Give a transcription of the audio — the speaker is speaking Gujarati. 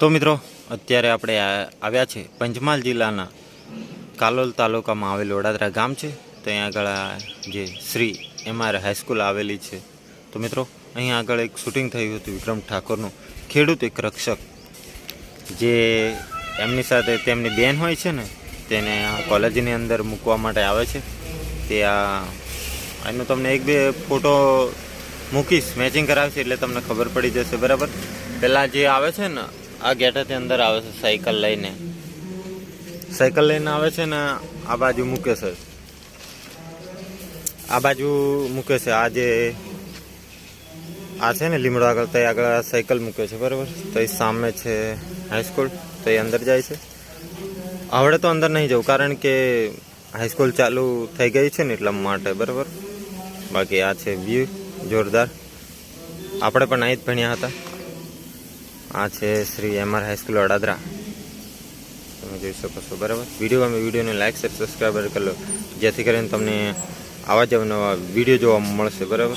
તો મિત્રો, અત્યારે આપણે આવ્યા છે પંચમહાલ જિલ્લાના કાલોલ તાલુકામાં આવેલ વડાદરા ગામ છે. તો અહીં આગળ જે શ્રી એમઆર હાઈસ્કૂલ આવેલી છે. તો મિત્રો, અહીં આગળ એક શૂટિંગ થયું હતું વિક્રમ ઠાકોરનું. ખેડૂત એક રક્ષક. જે એમની સાથે તેમની બેન હોય છે ને, તેને કોલેજની અંદર મૂકવા માટે આવે છે. તે આ, એનો તમને એક બે ફોટો મૂકીશ. મેચિંગ કરાવશે એટલે તમને ખબર પડી જશે, બરાબર? પહેલાં જે આવે છે ને આ ગેટેથી અંદર આવે છે સાયકલ લઈને. સાયકલ લઈને આવે છે ને આ બાજુ મૂકે છે. આ બાજુ મૂકે છે. આ જે આ છે ને લીમડો આગળ તો આગળ સાયકલ મૂકે છે, બરાબર? તો એ સામે છે હાઈસ્કૂલ તો એ અંદર જાય છે. આવડે તો અંદર નહીં જવું, કારણ કે હાઈસ્કૂલ ચાલુ થઈ ગઈ છે ને એટલા માટે, બરાબર? બાકી આ છે વ્યૂ જોરદાર. આપણે પણ અહીં જ ભણ્યા હતા. આ છે Shri M R high school Vadodara. તમે જોઈ શકો છો, બરાબર? વીડિયો ગમે વિડીયોને લાઈક શેર સબસ્ક્રાઈબર કરી લો. જેથી કરીને તમને આવા જ નવા વીડિયો જોવા મળશે, બરાબર?